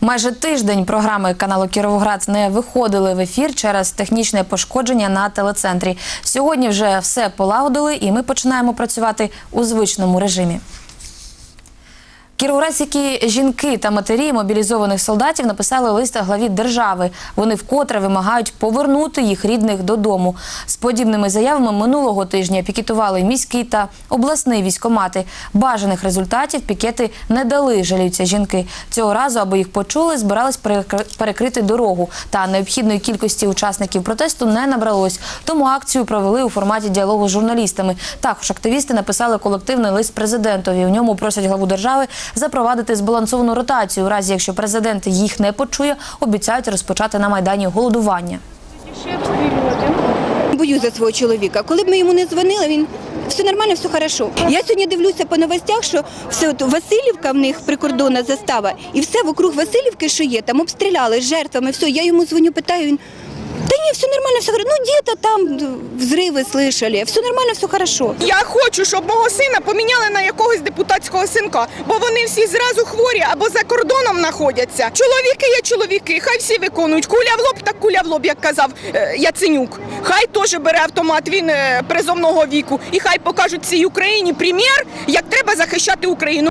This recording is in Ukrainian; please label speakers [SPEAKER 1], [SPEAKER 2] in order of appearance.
[SPEAKER 1] Майже тиждень програми каналу Кіровоград не виходили в ефір через технічне пошкодження на телецентрі. Сьогодні вже все полагодили, і ми починаємо працювати у звичному режимі. Кіровоградські жінки та матері мобілізованих солдатів написали лист главі держави. Вони вкотре вимагають повернути їх рідних додому. З подібними заявами минулого тижня пікетували міський та обласний військомати. Бажаних результатів пікети не дали, жаліються жінки. Цього разу, аби їх почули, збирались перекри- перекрити дорогу. Та необхідної кількості учасників протесту не набралось. Тому акцію провели у форматі діалогу з журналістами. Також активісти написали колективний лист президентові. У ньому просять главу держави запровадити збалансовану ротацію. У разі, якщо президент їх не почує, обіцяють розпочати на майдані голодування.
[SPEAKER 2] Боюсь за свого чоловіка. Коли б ми йому не дзвонили, він все нормально, все хорошо. Я сьогодні дивлюся по новостях, що все от Васильівка в них прикордонна застава, і все вокруг Васильівки, що є, там обстріляли жертвами. Все, я йому дзвоню, питаю. Він та ні, все нормально, все хорошо. Ну, діти там взриви слышали, все нормально, все хорошо.
[SPEAKER 3] Я хочу, щоб мого сина поміняли на якогось депутатського синка, бо вони всі зразу хворі або за кордоном знаходяться. Чоловіки є чоловіки, хай всі виконують. Куля в лоб, так куля в лоб, як казав е, Яценюк. Хай теж бере автомат, він е, призовного віку. І хай покажуть цій Україні примір, як треба захищати Україну.